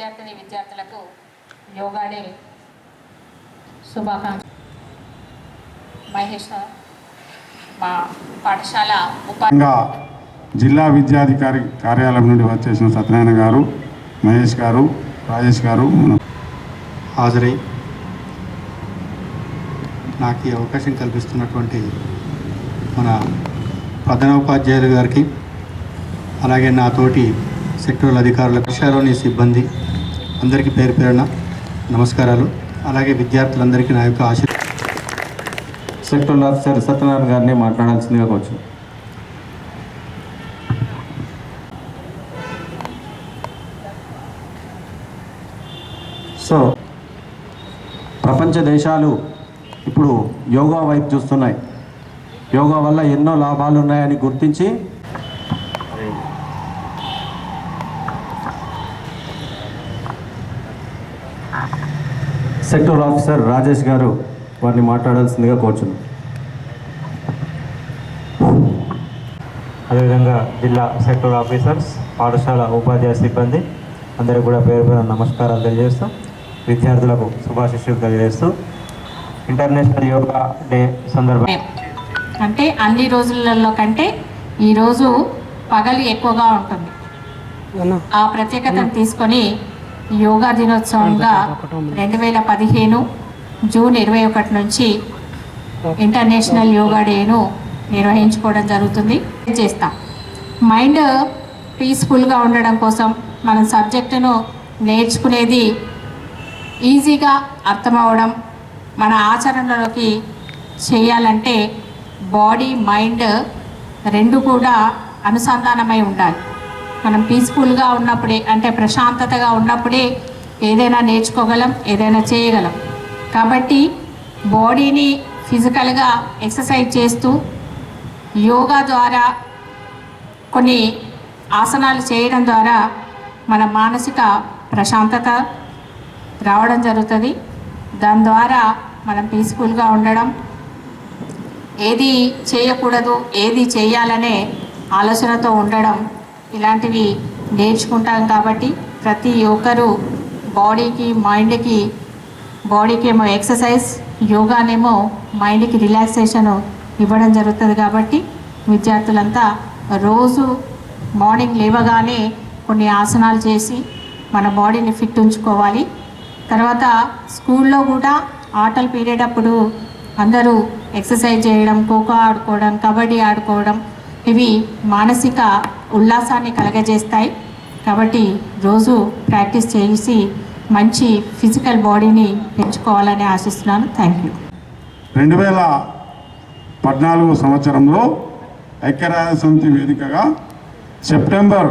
విద్యార్థిని విద్యార్థులకు యోగా డే శుభాకాంక్ష. మహేష్ మా పాఠశాల ఉపాధ్యాయ ఇంకా జిల్లా విద్యాధికారి కార్యాలయం నుండి వచ్చేసిన సత్యనారాయణ గారు మహేష్ గారు రాజేష్ గారు మన హాజరై నాకు ఈ అవకాశం కల్పిస్తున్నటువంటి మన ప్రధానోపాధ్యాయులు గారికి అలాగే నా తోటి సెక్టరల్ అధికారుల కక్షలోని సిబ్బంది అందరికీ పేరు పేరున నమస్కారాలు. అలాగే విద్యార్థులందరికీ నా యొక్క ఆశ సెక్టర్ ఆఫీసర్ సత్యనారాయణ గారిని మాట్లాడాల్సిందిగా కోవచ్చు సో ప్రపంచ దేశాలు ఇప్పుడు యోగా వైపు చూస్తున్నాయి. యోగా వల్ల ఎన్నో లాభాలు ఉన్నాయని గుర్తించి సెక్టర్ ఆఫీసర్ రాజేష్ గారు వారిని మాట్లాడాల్సిందిగా కోరుచున్నాను అదేవిధంగా జిల్లా సెక్టర్ ఆఫీసర్స్ పాఠశాల ఉపాధ్యాయ సిబ్బంది అందరికీ కూడా పేరు పేరు నమస్కారాలు తెలియజేస్తూ విద్యార్థులకు శుభాశిష్యులు తెలియజేస్తూ ఇంటర్నేషనల్ యోగా డే సందర్భంగా అంటే అన్ని రోజులలో కంటే ఈరోజు పగలు ఎక్కువగా ఉంటుంది. ఆ ప్రత్యేకతను తీసుకొని యోగా దినోత్సవంగా రెండు వేల పదిహేను జూన్ ఇరవై ఒకటి నుంచి ఇంటర్నేషనల్ యోగా డేను నిర్వహించుకోవడం జరుగుతుంది. చేస్తాం. మైండ్ పీస్ఫుల్గా ఉండడం కోసం మనం సబ్జెక్టును నేర్చుకునేది ఈజీగా అర్థమవడం మన ఆచరణలోకి చేయాలంటే బాడీ మైండ్ రెండు కూడా అనుసంధానమై ఉండాలి. మనం పీస్ఫుల్గా ఉన్నప్పుడే అంటే ప్రశాంతతగా ఉన్నప్పుడే ఏదైనా నేర్చుకోగలం ఏదైనా చేయగలం. కాబట్టి బాడీని ఫిజికల్గా ఎక్సర్సైజ్ చేస్తూ యోగా ద్వారా కొన్ని ఆసనాలు చేయడం ద్వారా మన మానసిక ప్రశాంతత రావడం జరుగుతుంది. దాని ద్వారా మనం పీస్ఫుల్గా ఉండడం ఏది చేయకూడదు ఏది చేయాలనే ఆలోచనతో ఉండడం ఇలాంటివి నేర్చుకుంటాం కాబట్టి ప్రతి ఒక్కరూ బాడీకి మైండ్కి బాడీకి ఏమో ఎక్సర్సైజ్ యోగానేమో మైండ్కి రిలాక్సేషన్ ఇవ్వడం జరుగుతుంది కాబట్టి విద్యార్థులంతా రోజు మార్నింగ్ లేవగానే కొన్ని ఆసనాలు చేసి మన బాడీని ఫిట్ ఉంచుకోవాలి. తర్వాత స్కూల్లో కూడా ఆటల పీరియడ్ అప్పుడు అందరూ ఎక్సర్సైజ్ చేయడం ఖోఖో ఆడుకోవడం కబడ్డీ ఆడుకోవడం ఇవి మానసిక ఉల్లాసాన్ని కలగజేస్తాయి. కాబట్టి రోజు ప్రాక్టీస్ చేసి మంచి ఫిజికల్ బాడీని పెంచుకోవాలని ఆశిస్తున్నాను. Thank you. రెండు వేల పద్నాలుగు సంవత్సరంలో ఐక్యరాజ్య సమితి వేదికగా సెప్టెంబర్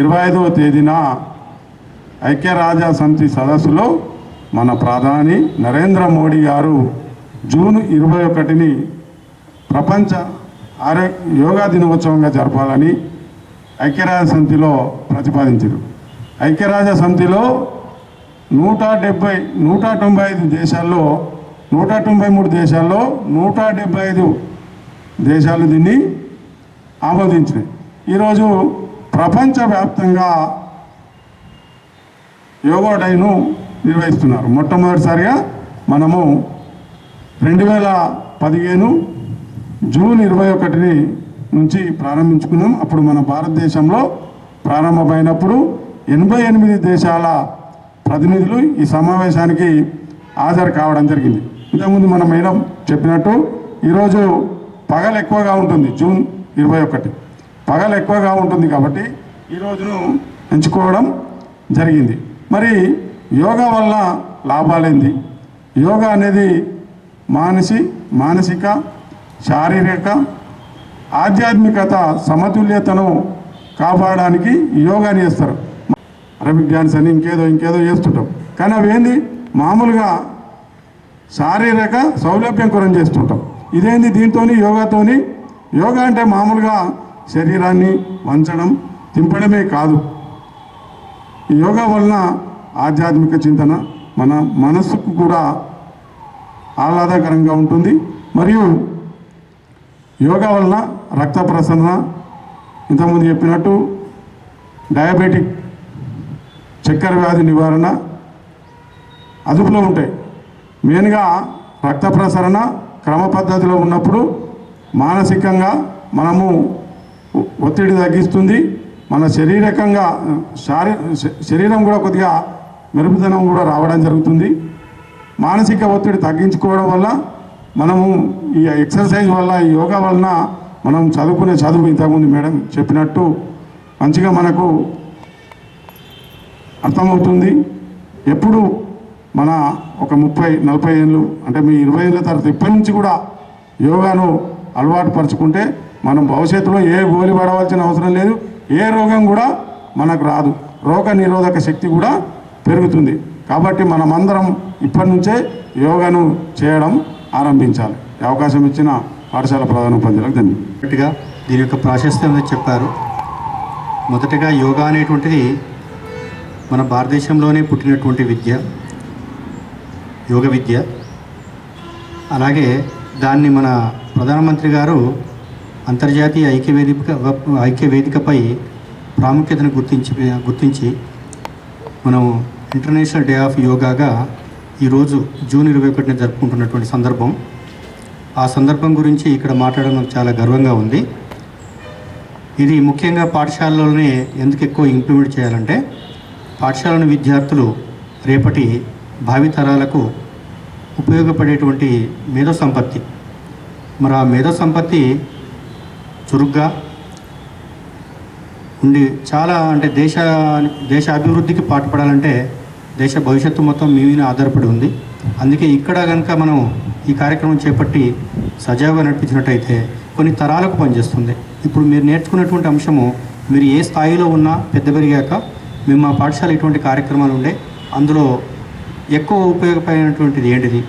ఇరవై ఐదవ తేదీన ఐక్యరాజ్య సమితి సదస్సులో మన ప్రధాని నరేంద్ర మోడీ గారు జూన్ ఇరవై ఒకటిని ప్రపంచ ఆరో యోగా దినోత్సవంగా జరపాలని ఐక్యరాజ్య సమితిలో ప్రతిపాదించారు. ఐక్యరాజ్య సమితిలో నూట డెబ్బై నూట తొంభై ఐదు దేశాల్లో నూట తొంభై మూడు దేశాల్లో నూట డెబ్బై ఐదు దేశాలు దీన్ని ఆమోదించినాయి. ఈరోజు ప్రపంచవ్యాప్తంగా యోగా డైను నిర్వహిస్తున్నారు. మొట్టమొదటిసారిగా మనము రెండు వేల పదిహేను జూన్ ఇరవై ఒకటిని నుంచి ప్రారంభించుకున్నాం. అప్పుడు మన భారతదేశంలో ప్రారంభమైనప్పుడు ఎనభై ఎనిమిది దేశాల ప్రతినిధులు ఈ సమావేశానికి హాజరు కావడం జరిగింది. ఇంతకుముందు మన మేడం చెప్పినట్టు ఈరోజు పగలు ఎక్కువగా ఉంటుంది జూన్ ఇరవై ఒకటి. పగలు ఎక్కువగా ఉంటుంది కాబట్టి ఈ రోజును ఎంచుకోవడం జరిగింది. మరి యోగా వల్ల లాభాలేంది యోగా అనేది మానసి మానసిక శారీరక ఆధ్యాత్మికత సమతుల్యతను కాపాడడానికి యోగాని చేస్తారు. అరబిక్ డ్యాన్స్ అని ఇంకేదో ఇంకేదో చేస్తుంటాం. కానీ అవి ఏంది మామూలుగా శారీరక సౌలభ్యం కొరం చేస్తుంటాం. ఇదేంది దీంతోని యోగాతోని? యోగా అంటే మామూలుగా శరీరాన్ని వంచడం తింపడమే కాదు. యోగా వలన ఆధ్యాత్మిక చింతన మన మనస్సుకు కూడా ఆహ్లాదకరంగా ఉంటుంది. మరియు యోగా వలన రక్త ప్రసరణ ఇంతకుముందు చెప్పినట్టు డయాబెటిక్ చక్కెర వ్యాధి నివారణ అదుపులో ఉంటాయి. మెయిన్గా రక్త ప్రసరణ క్రమ పద్ధతిలో ఉన్నప్పుడు మానసికంగా మనము ఒత్తిడి తగ్గిస్తుంది. మన శారీరకంగా శారీ శ- శరీరం కూడా కొద్దిగా మెరుపుదనం కూడా రావడం జరుగుతుంది. మానసిక ఒత్తిడి తగ్గించుకోవడం వల్ల మనము ఈ ఎక్సర్సైజ్ వల్ల ఈ యోగా వలన మనం చదువుకునే చదువు ఇంతకుముందు మేడం చెప్పినట్టు మంచిగా మనకు అర్థమవుతుంది. ఎప్పుడు మన ఒక ముప్పై నలభై ఏళ్ళు అంటే మీ ఇరవై ఏళ్ళ తర్వాత ఇప్పటి నుంచి కూడా యోగాను అలవాటు పరుచుకుంటే మనం భవిష్యత్తులో ఏ గోలి పడవలసిన అవసరం లేదు ఏ రోగం కూడా మనకు రాదు. రోగ నిరోధక శక్తి కూడా పెరుగుతుంది. కాబట్టి మనమందరం ఇప్పటి నుంచే యోగాను చేయడం ఆరంభించాలి. అవకాశం ఇచ్చిన పాఠశాల ప్రధాన ఉపాధ్యాయులకు ధన్యవాదాలు. దీని యొక్క ప్రాశస్త్యం చెప్పారు. మొదటగా యోగా అనేటువంటిది మన భారతదేశంలోనే పుట్టినటువంటి విద్య యోగ విద్య. అలాగే దాన్ని మన ప్రధానమంత్రి గారు అంతర్జాతీయ ఐక్య వేదిక ఐక్య వేదికపై ప్రాముఖ్యతను గుర్తించి గుర్తించి మనం ఇంటర్నేషనల్ డే ఆఫ్ యోగాగా ఈరోజు జూన్ ఇరవై ఒకటిన జరుపుకుంటున్నటువంటి సందర్భం. ఆ సందర్భం గురించి ఇక్కడ మాట్లాడడం నాకు చాలా గర్వంగా ఉంది. ఇది ముఖ్యంగా పాఠశాలలోనే ఎందుకు ఎక్కువ ఇంప్లిమెంట్ చేయాలంటే పాఠశాలను విద్యార్థులు రేపటి భావితరాలకు ఉపయోగపడేటువంటి మేధో సంపత్తి మరి ఆ మేధో సంపత్తి చురుగ్గా ఉండి చాలా అంటే దేశ దేశ అభివృద్ధికి పాటుపడాలంటే దేశ భవిష్యత్తు మొత్తం మీ మీద ఆధారపడి ఉంది. అందుకే ఇక్కడ కనుక మనం ఈ కార్యక్రమం చేపట్టి సజావుగా నడిపించినట్టయితే కొన్ని తరాలకు పనిచేస్తుంది. ఇప్పుడు మీరు నేర్చుకున్నటువంటి అంశము మీరు ఏ స్థాయిలో ఉన్నా పెద్ద పెరిగాక మేము మా పాఠశాల ఇటువంటి కార్యక్రమాలు ఉండే అందులో ఎక్కువ ఉపయోగపడినటువంటిది ఏంటిది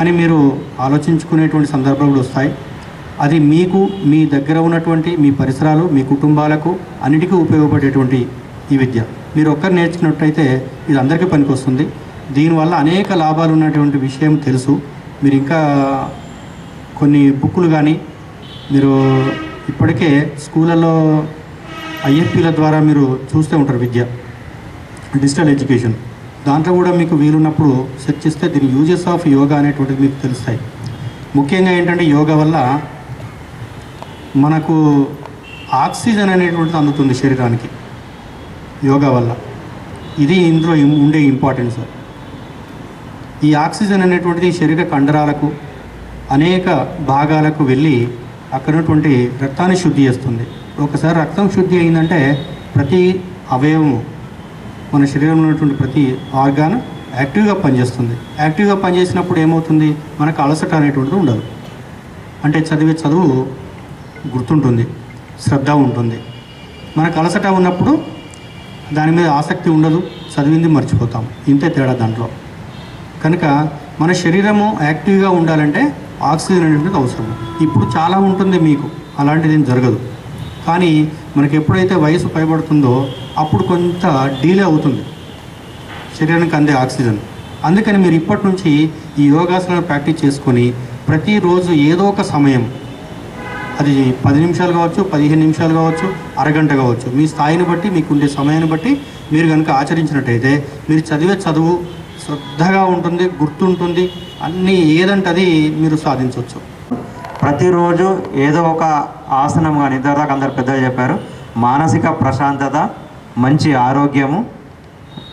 అని మీరు ఆలోచించుకునేటువంటి సందర్భాలు కూడా వస్తాయి. అది మీకు మీ దగ్గర ఉన్నటువంటి మీ పరిసరాలు మీ కుటుంబాలకు అన్నిటికీ ఉపయోగపడేటువంటి ఈ విద్య. మీరు ఒక్కరు నేర్చుకున్నట్టయితే ఇది అందరికీ పనికొస్తుంది. దీనివల్ల అనేక లాభాలు ఉన్నటువంటి విషయం తెలుసు. మీరు ఇంకా కొన్ని బుక్కులు కానీ మీరు ఇప్పటికే స్కూళ్ళలో ఐఎఫ్పీల ద్వారా మీరు చూస్తూ ఉంటారు విద్య డిజిటల్ ఎడ్యుకేషన్. దాంట్లో కూడా మీకు వీలున్నప్పుడు సెర్చ్ చేస్తే దీని యూజెస్ ఆఫ్ యోగా అనేటువంటిది మీకు తెలుస్తాయి. ముఖ్యంగా ఏంటంటే యోగా వల్ల మనకు ఆక్సిజన్ అనేటువంటిది అందుతుంది శరీరానికి. యోగా వల్ల. ఇది ఇందులో ఉండే ఇంపార్టెన్స్ ఈ ఆక్సిజన్ అనేటువంటిది శరీర కండరాలకు అనేక భాగాలకు వెళ్ళి అక్కడ ఉన్నటువంటి రక్తాన్ని శుద్ధి చేస్తుంది. ఒకసారి రక్తం శుద్ధి అయిందంటే ప్రతి అవయవము మన శరీరంలో ఉన్నటువంటి ప్రతి ఆర్గాన్ యాక్టివ్గా పనిచేస్తుంది. యాక్టివ్గా పనిచేసినప్పుడు ఏమవుతుంది? మనకు అలసట అనేటువంటిది ఉండదు. అంటే చదివే చదువు గుర్తుంటుంది శ్రద్ధ ఉంటుంది. మనకు అలసట ఉన్నప్పుడు దాని మీద ఆసక్తి ఉండదు చదివింది మర్చిపోతాం. ఇంతే తేడా దాంట్లో. కనుక మన శరీరము యాక్టివ్గా ఉండాలంటే ఆక్సిజన్ అనేటువంటిది అవసరం. ఇప్పుడు చాలా ఉంటుంది మీకు అలాంటిది ఏం జరగదు. కానీ మనకి ఎప్పుడైతే వయసు పైబడుతుందో అప్పుడు కొంత డీలే అవుతుంది. శరీరానికి అందే ఆక్సిజన్. అందుకని మీరు ఇప్పటి నుంచి ఈ యోగాసనాలు ప్రాక్టీస్ చేసుకొని ప్రతిరోజు ఏదో ఒక సమయం అది పది నిమిషాలు కావచ్చు పదిహేను నిమిషాలు కావచ్చు అరగంట కావచ్చు. మీ స్థాయిని బట్టి మీకు ఉండే సమయాన్ని బట్టి మీరు కనుక ఆచరించినట్టయితే మీరు చదివే చదువు శ్రద్ధగా ఉంటుంది గుర్తుంటుంది అన్నీ ఏదంటే అది మీరు సాధించవచ్చు. ప్రతిరోజు ఏదో ఒక ఆసనం కానీ ఇద్దరుదాకా అందరు పెద్దలు చెప్పారు. మానసిక ప్రశాంతత మంచి ఆరోగ్యము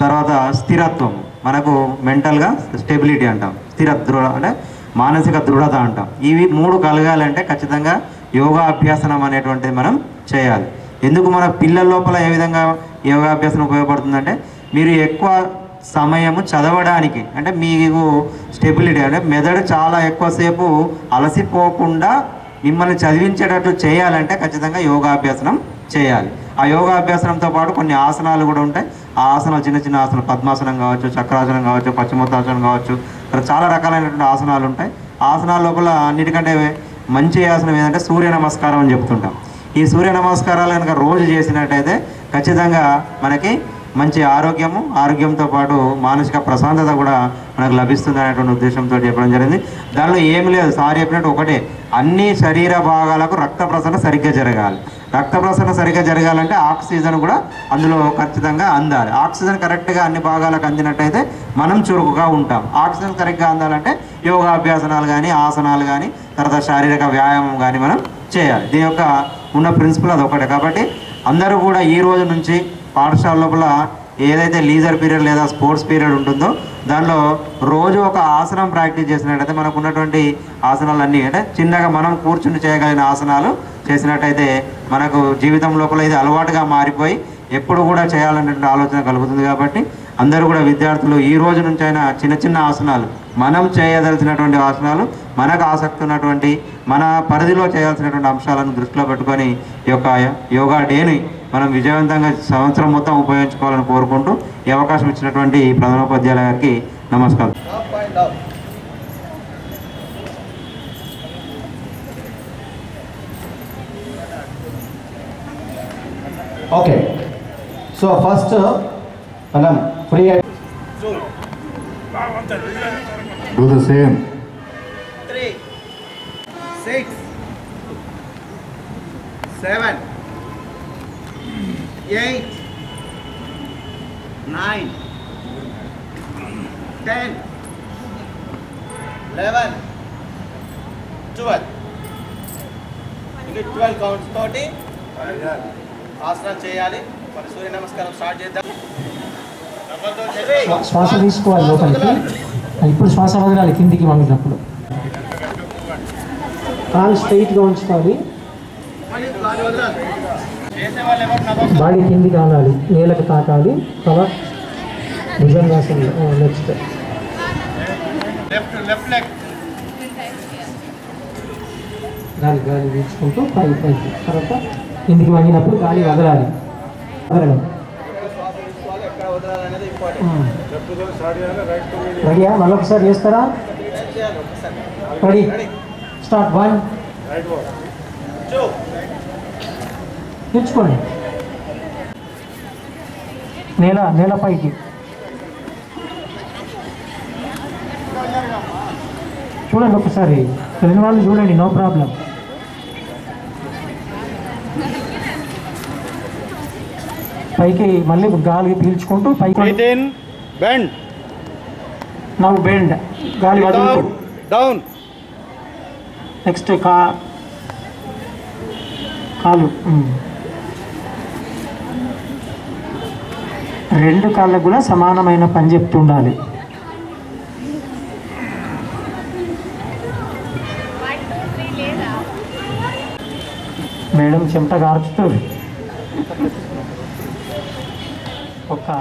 తర్వాత స్థిరత్వం మనకు మెంటల్గా స్టెబిలిటీ అంటాం. స్థిర దృఢ అంటే మానసిక దృఢత అంటాం. ఇవి మూడు కలగాలంటే ఖచ్చితంగా యోగాభ్యాసనం అనేటువంటిది మనం చేయాలి. ఎందుకు మన పిల్లల లోపల ఏ విధంగా యోగాభ్యాసనం ఉపయోగపడుతుందంటే మీరు ఎక్కువ సమయము చదవడానికి అంటే మీకు స్టెబిలిటీ అంటే మెదడు చాలా ఎక్కువసేపు అలసిపోకుండా మిమ్మల్ని చదివించేటట్లు చేయాలంటే ఖచ్చితంగా యోగాభ్యాసనం చేయాలి. ఆ యోగాభ్యాసనంతో పాటు కొన్ని ఆసనాలు కూడా ఉంటాయి. ఆ ఆసనాలు చిన్న చిన్న ఆసనాలు పద్మాసనం కావచ్చు చక్రాసనం కావచ్చు పశ్చిమోత్తాసనం కావచ్చు చాలా రకాలైనటువంటి ఆసనాలు ఉంటాయి. ఆసనాల లోపల అన్నిటికంటే మంచి ఆసనం ఏంటంటే సూర్య నమస్కారం అని చెప్తుంటాం. ఈ సూర్య నమస్కారాలు కనుక రోజు చేసినట్టయితే ఖచ్చితంగా మనకి మంచి ఆరోగ్యము ఆరోగ్యంతో పాటు మానసిక ప్రశాంతత కూడా మనకు లభిస్తుంది అనేటువంటి ఉద్దేశంతో చెప్పడం జరిగింది. దానిలో ఏమి లేదు. సార్ చెప్పినట్టు ఒకటే. అన్ని శరీర భాగాలకు రక్త ప్రసరణ సరిగ్గా జరగాలి. రక్త ప్రసరణ సరిగ్గా జరగాలంటే ఆక్సిజన్ కూడా అందులో ఖచ్చితంగా అందాలి. ఆక్సిజన్ కరెక్ట్గా అన్ని భాగాలకు అందినట్టయితే మనం చురుకుగా ఉంటాం. ఆక్సిజన్ సరిగ్గా అందాలంటే యోగాభ్యాసనాలు కానీ ఆసనాలు కానీ తర్వాత శారీరక వ్యాయామం కానీ మనం చేయాలి. దీని యొక్క ఉన్న ప్రిన్సిపల్ అది ఒకటే కాబట్టి అందరూ కూడా ఈ రోజు నుంచి పాఠశాల లోపల ఏదైతే లీజర్ పీరియడ్ లేదా స్పోర్ట్స్ పీరియడ్ ఉంటుందో దానిలో రోజు ఒక ఆసనం ప్రాక్టీస్ చేసినట్టయితే మనకు ఉన్నటువంటి ఆసనాలన్నీ అంటే చిన్నగా మనం కూర్చుని చేయగలిగిన ఆసనాలు చేసినట్టయితే మనకు జీవితం లోపల ఇది అలవాటుగా మారిపోయి ఎప్పుడు కూడా చేయాలనేటువంటి ఆలోచన కలుగుతుంది కాబట్టి అందరూ కూడా విద్యార్థులు ఈ రోజు నుంచి అయినా చిన్న చిన్న ఆసనాలు మనం చేయదలిచినటువంటి ఆసనాలు మనకు ఆసక్తి ఉన్నటువంటి మన పరిధిలో చేయాల్సినటువంటి అంశాలను దృష్టిలో పెట్టుకొని ఈ యొక్క యోగా డేని మనం విజయవంతంగా సంవత్సరం మొత్తం ఉపయోగించుకోవాలని కోరుకుంటూ ఈ అవకాశం ఇచ్చినటువంటి ప్రధానోపాధ్యాయుల గారికి నమస్కారం. ఓకే. సో ఫస్ట్ మనం free the same three, six, seven, eight, nine, ten, eleven, twelve. ఇది ట్వెల్వ్ కౌంట్స్ తోటి ఆసనం చేయాలి మరి సూర్య నమస్కారం స్టార్ట్ చేద్దాం శ్వాస తీసుకోవాలి లోపలికి. ఇప్పుడు శ్వాస వదలాలి కిందికి వంగినప్పుడు. కాలు స్ట్రైట్గా ఉంచుకోవాలి బాడీ కిందికి ఆనాలి నేలకు తాకాలి. తల భుజంగాసనం నెక్స్ట్ గాలి గాలి పీల్చుకుంటూ పై పైకి తర్వాత కిందికి వంగినప్పుడు గాలి వదలాలి. వదలడం. ఇంపార్టెంట్ రెడీయా? మళ్ళొకసారి చేస్తారా? రెడీ. స్టార్ట్ వన్ తెచ్చుకోండి. నేల నేల పైకి. చూడండి ఒకసారి. తెలియని వాళ్ళు చూడండి నో ప్రాబ్లం పైకి మళ్ళీ గాలి పీల్చుకుంటూ పైకి బెండ్ నవ్వు బెండ్ గాలి డౌన్ నెక్స్ట్ కా కాలు రెండు కాళ్ళకు కూడా సమానమైన పని చెప్తుండాలి మేడం చెమట గారుతుంది ఒక